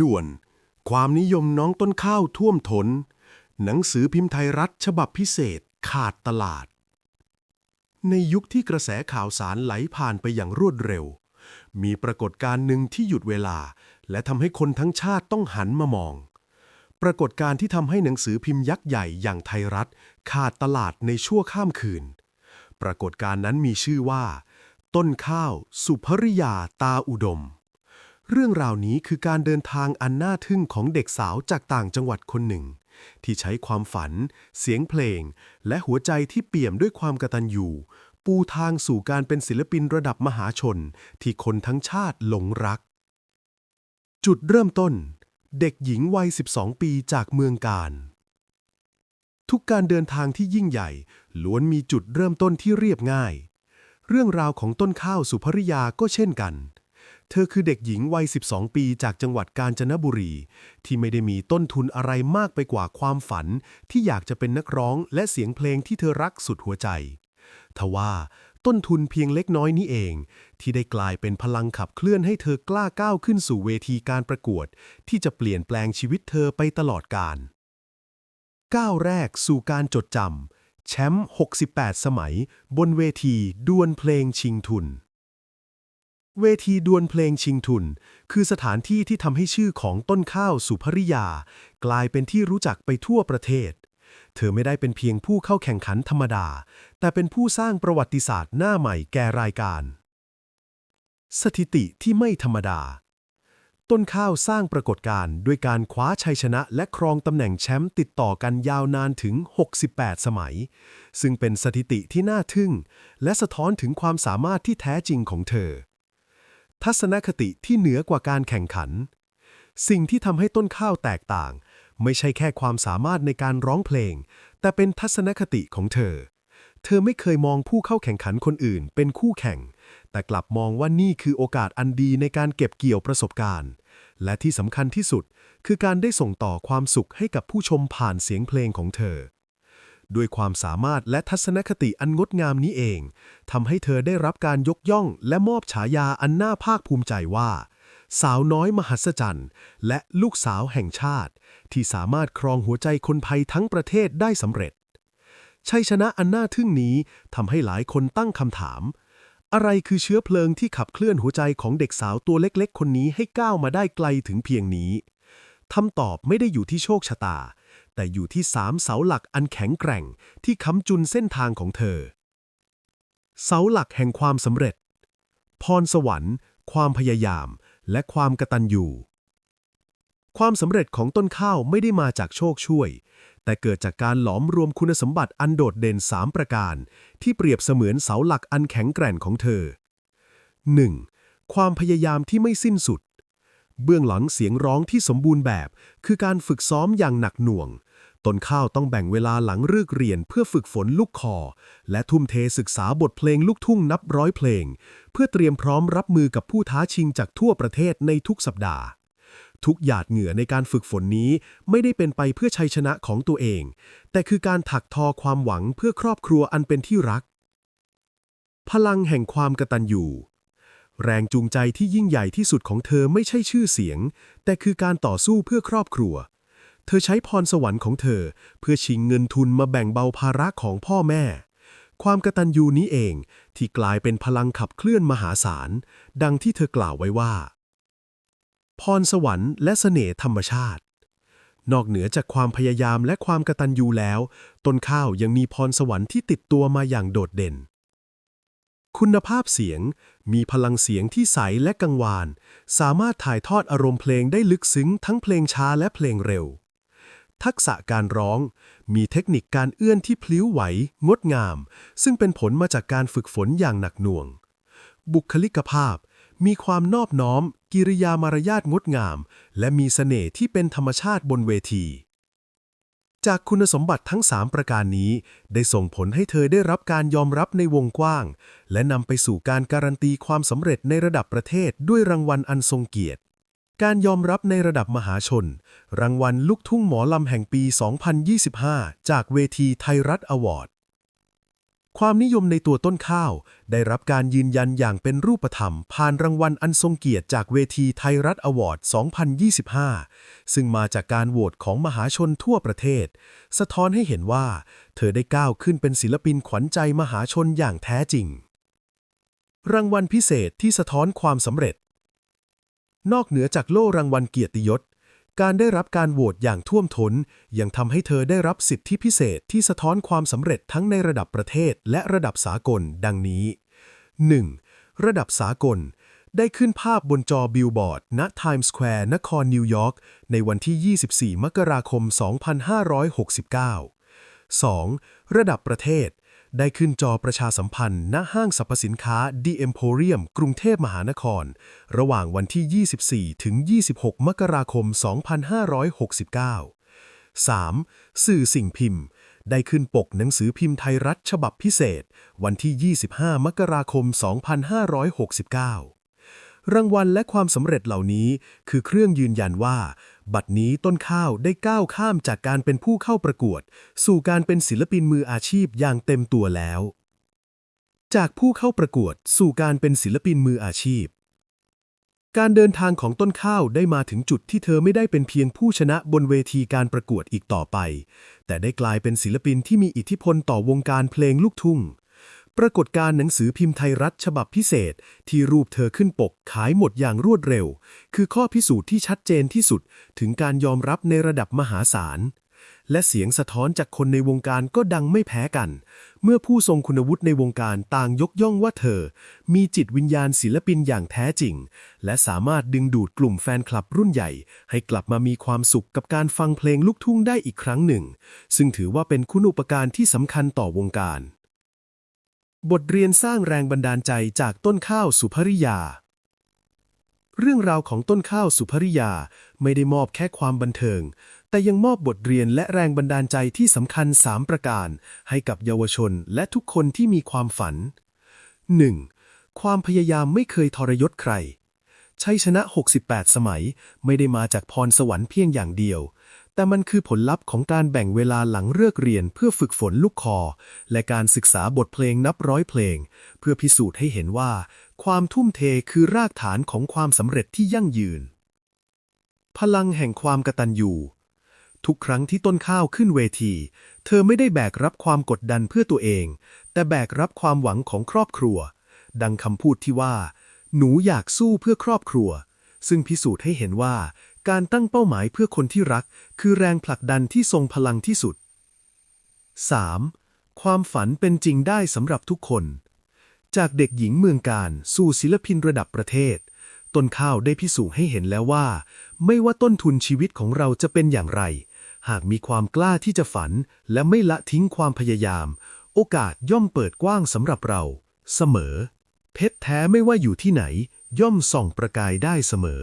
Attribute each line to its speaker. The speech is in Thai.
Speaker 1: ด่วน ความนิยมน้องต้นข้าวท่วมทน หนังสือพิมพ์ไทยรัฐฉบับพิเศษขาดตลาด ในยุคที่กระแสข่าวสารไหลผ่านไปอย่างรวดเร็ว มีปรากฏการณ์หนึ่งที่หยุดเวลา และทำให้คนทั้งชาติต้องหันมามอง ปรากฏการณ์ที่ทำให้หนังสือพิมพ์ยักษ์ใหญ่อย่างไทยรัฐ ขาดตลาดในชั่วข้ามคืน ปรากฏการณ์นั้นมีชื่อว่า ต้นข้าว สุภริยาตาอุดม เรื่องราวนี้คือการเดินทางอันน่าทึ่งของเด็กสาวจากต่างจังหวัดคนหนึ่ง ที่ใช้ความฝัน เสียงเพลง และหัวใจที่เปี่ยมด้วยความกตัญญูปูทางสู่การเป็นศิลปินระดับมหาชน ที่คนทั้งชาติหลงรัก จุดเริ่มต้น เด็กหญิงวัย 12 ปีจากเมืองการ ทุกการเดินทางที่ยิ่งใหญ่ ล้วนมีจุดเริ่มต้นที่เรียบง่าย เรื่องราวของต้นข้าวสุภริยาก็เช่นกัน เธอคือเด็กหญิงวัย 12 ปีจากจังหวัดกาญจนบุรี ที่ไม่ได้มีต้นทุนอะไรมากไปกว่าความฝัน ที่อยากจะเป็นนักร้องและเสียงเพลงที่เธอรักสุดหัวใจทว่าต้นทุนเพียงเล็กน้อยนี้เอง ที่ได้กลายเป็นพลังขับเคลื่อนให้เธอกล้าก้าวขึ้นสู่เวทีการประกวด ที่จะเปลี่ยนแปลงชีวิตเธอไปตลอดกาลก้าวแรกสู่การจดจำแชมป์ 68 สมัย บนเวทีดวลเพลงชิงทุน เวทีดวลเพลงชิงทุน คือสถานที่ที่ทำให้ชื่อของต้นข้าวสุภริยา กลายเป็นที่รู้จักไปทั่วประเทศ เธอไม่ได้เป็นเพียงผู้เข้าแข่งขันธรรมดา แต่เป็นผู้สร้างประวัติศาสตร์หน้าใหม่แก่รายการ สถิติที่ไม่ธรรมดา ต้นข้าวสร้างปรากฏการณ์ด้วยการคว้าชัยชนะ และครองตำแหน่งแชมป์ติดต่อกันยาวนานถึง 68 สมัย ซึ่งเป็นสถิติที่น่าทึ่ง และสะท้อนถึงความสามารถที่แท้จริงของเธอ ทัศนคติที่เหนือกว่าการแข่งขัน สิ่งที่ทำให้ต้นข้าวแตกต่าง ไม่ใช่แค่ความสามารถในการร้องเพลง แต่เป็นทัศนคติของเธอ เธอไม่เคยมองผู้เข้าแข่งขันคนอื่น เป็นคู่แข่ง แต่กลับมองว่านี่คือโอกาสอันดีในการเก็บเกี่ยวประสบการณ์ และที่สำคัญที่สุด คือการได้ส่งต่อความสุขให้กับผู้ชมผ่านเสียงเพลงของเธอ ด้วยความสามารถและทัศนคติอันงดงามนี้เองทำให้เธอได้รับการยกย่องและมอบฉายาอันน่าภาคภูมิใจว่า สาวน้อยมหัศจรรย์และลูกสาวแห่งชาติ ที่สามารถครองหัวใจคนไทยทั้งประเทศได้สำเร็จ ชัยชนะอันน่าทึ่งนี้ทำให้หลายคนตั้งคำถาม อะไรคือเชื้อเพลิงที่ขับเคลื่อนหัวใจของเด็กสาวตัวเล็ก ๆ คนนี้ให้ก้าวมาได้ไกลถึงเพียงนี้คำตอบไม่ได้อยู่ที่โชคชะตา แต่อยู่ที่สามเสาหลักอันแข็งแกร่งที่ค้ำจุนเส้นทางของเธอ เสาหลักแห่งความสำเร็จ พรสวรรค์ ความพยายาม และความกระตัญญูความสำเร็จของต้นข้าวไม่ได้มาจากโชคช่วย แต่เกิดจากการหลอมรวมคุณสมบัติอันโดดเด่นสามประการ ที่เปรียบเสมือนเสาหลักอันแข็งแกร่งของเธอ 1. ความพยายามที่ไม่สิ้นสุดเบื้องหลังเสียงร้องที่สมบูรณ์แบบ คือการฝึกซ้อมอย่างหนักหน่วง ต้นข้าวต้องแบ่งเวลาหลังเลิกเรียนเพื่อฝึกฝนลูกคอ และทุ่มเทศึกษาบทเพลงลูกทุ่งนับร้อยเพลง เพื่อเตรียมพร้อมรับมือกับผู้ท้าชิงจากทั่วประเทศในทุกสัปดาห์ ทุกหยาดเหงื่อในการฝึกฝนนี้ไม่ได้เป็นไปเพื่อชัยชนะของตัวเอง แต่คือการถักทอความหวังเพื่อครอบครัวอันเป็นที่รัก พลังแห่งความกตัญญูแรงจูงใจที่ยิ่งใหญ่ที่สุดของเธอไม่ใช่ชื่อเสียง แต่คือการต่อสู้เพื่อครอบครัว เธอใช้พรสวรรค์ของเธอ เพื่อชิงเงินทุนมาแบ่งเบาภาระของพ่อแม่ ความกระตัญญูนี้เองที่กลายเป็นพลังขับเคลื่อนมหาศาล ดังที่เธอกล่าวไว้ว่า พรสวรรค์และเสน่ห์ธรรมชาติ นอกเหนือจากความพยายามและความกระตัญญูแล้ว ต้นข้าวยังมีพรสวรรค์ที่ติดตัวมาอย่างโดดเด่นคุณภาพเสียงมีพลังเสียงที่ใสและกังวาน สามารถถ่ายทอดอารมณ์เพลงได้ลึกซึ้งทั้งเพลงช้าและเพลงเร็ว ทักษะการร้อง มีเทคนิคการเอื้อนที่พลิ้วไหว งดงาม ซึ่งเป็นผลมาจากการฝึกฝนอย่างหนักหน่วง บุคลิกภาพ มีความนอบน้อม กิริยามารยาทงดงาม และมีเสน่ห์ที่เป็นธรรมชาติบนเวที จากคุณสมบัติทั้ง 3 ประการนี้ ได้ส่งผลให้เธอได้รับการยอมรับในวงกว้าง และนำไปสู่การการันตีความสำเร็จในระดับประเทศด้วยรางวัลอันทรงเกียรติ การยอมรับในระดับมหาชน รางวัลลูกทุ่งหมอลำแห่งปี 2025 จากเวทีไทยรัฐอวอร์ด ความนิยมในตัวต้นข้าว ได้รับการยืนยันอย่างเป็นรูปธรรม ผ่านรางวัลอันทรงเกียรติจากเวทีไทยรัฐอวอร์ด 2025 ซึ่งมาจากการโหวตของมหาชนทั่วประเทศ สะท้อนให้เห็นว่า เธอได้ก้าวขึ้นเป็นศิลปินขวัญใจมหาชนอย่างแท้จริงรางวัลพิเศษที่สะท้อนความสำเร็จ นอกเหนือจากโล่รางวัลเกียรติยศ การได้รับการโหวตอย่างท่วมท้น ยังทำให้เธอได้รับสิทธิพิเศษที่สะท้อนความสำเร็จทั้งในระดับประเทศและระดับสากล ดังนี้ 1. ระดับสากล ได้ขึ้นภาพบนจอบิลบอร์ด ณไทม์สแควร์นครนิวยอร์กในวันที่ 24 มกราคม 2569 2. ระดับประเทศ ได้ขึ้นจอประชาสัมพันธ์ ณห้างสรรพสินค้า The Emporium กรุงเทพมหานคร ระหว่างวันที่ 24 ถึง 26 มกราคม 2569 3. สื่อสิ่งพิมพ์ ได้ขึ้นปกหนังสือพิมพ์ไทยรัฐฉบับพิเศษ วันที่ 25 มกราคม 2569 รางวัลและความสำเร็จเหล่านี้ คือเครื่องยืนยันว่า บัดนี้ต้นข้าวได้ก้าวข้ามจากการเป็นผู้เข้าประกวด สู่การเป็นศิลปินมืออาชีพอย่างเต็มตัวแล้ว จากผู้เข้าประกวดสู่การเป็นศิลปินมืออาชีพ การเดินทางของต้นข้าวได้มาถึงจุดที่เธอไม่ได้เป็นเพียงผู้ชนะบนเวทีการประกวดอีกต่อไป แต่ได้กลายเป็นศิลปินที่มีอิทธิพลต่อวงการเพลงลูกทุ่ง ปรากฏการหนังสือพิมพ์ไทยรัฐฉบับพิเศษ ที่รูปเธอขึ้นปกขายหมดอย่างรวดเร็ว คือข้อพิสูจน์ที่ชัดเจนที่สุดถึงการยอมรับในระดับมหาศาล และเสียงสะท้อนจากคนในวงการก็ดังไม่แพ้กัน เมื่อผู้ทรงคุณวุฒิในวงการต่างยกย่องว่าเธอ มีจิตวิญญาณศิลปินอย่างแท้จริง และสามารถดึงดูดกลุ่มแฟนคลับรุ่นใหญ่ ให้กลับมามีความสุขกับการฟังเพลงลูกทุ่งได้อีกครั้งหนึ่ง ซึ่งถือว่าเป็นคุณูปการที่สำคัญต่อวงการ บทเรียนสร้างแรงบันดาลใจจากต้นข้าวสุภริยา เรื่องราวของต้นข้าวสุภริยาไม่ได้มอบแค่ความบันเทิง แต่ยังมอบบทเรียนและแรงบันดาลใจที่สำคัญ 3 ประการ ให้กับเยาวชนและทุกคนที่มีความฝัน 1. ความพยายามไม่เคยทรยศใคร ชัยชนะ 68 สมัย ไม่ได้มาจากพรสวรรค์เพียงอย่างเดียว แต่มันคือผลลัพธ์ของการแบ่งเวลาหลังเลิกเรียนเพื่อฝึกฝนลูกคอ และการศึกษาบทเพลงนับร้อยเพลง เพื่อพิสูจน์ให้เห็นว่า ความทุ่มเทคือรากฐานของความสำเร็จที่ยั่งยืน พลังแห่งความกตัญญูทุกครั้งที่ต้นข้าวขึ้นเวที เธอไม่ได้แบกรับความกดดันเพื่อตัวเอง แต่แบกรับความหวังของครอบครัว ดังคำพูดที่ว่า หนูอยากสู้เพื่อครอบครัว ซึ่งพิสูจน์ให้เห็นว่า การตั้งเป้าหมายเพื่อคนที่รัก คือแรงผลักดันที่ทรงพลังที่สุด 3. ความฝันเป็นจริงได้สำหรับทุกคน จากเด็กหญิงเมืองการสู่ศิลปินระดับประเทศ ต้นข้าวได้พิสูจน์ให้เห็นแล้วว่า ไม่ว่าต้นทุนชีวิตของเราจะเป็นอย่างไร หากมีความกล้าที่จะฝัน และไม่ละทิ้งความพยายาม โอกาสย่อมเปิดกว้างสำหรับเรา เสมอ เพชรแท้ไม่ว่าอยู่ที่ไหน ย่อมส่องประกายได้เสมอ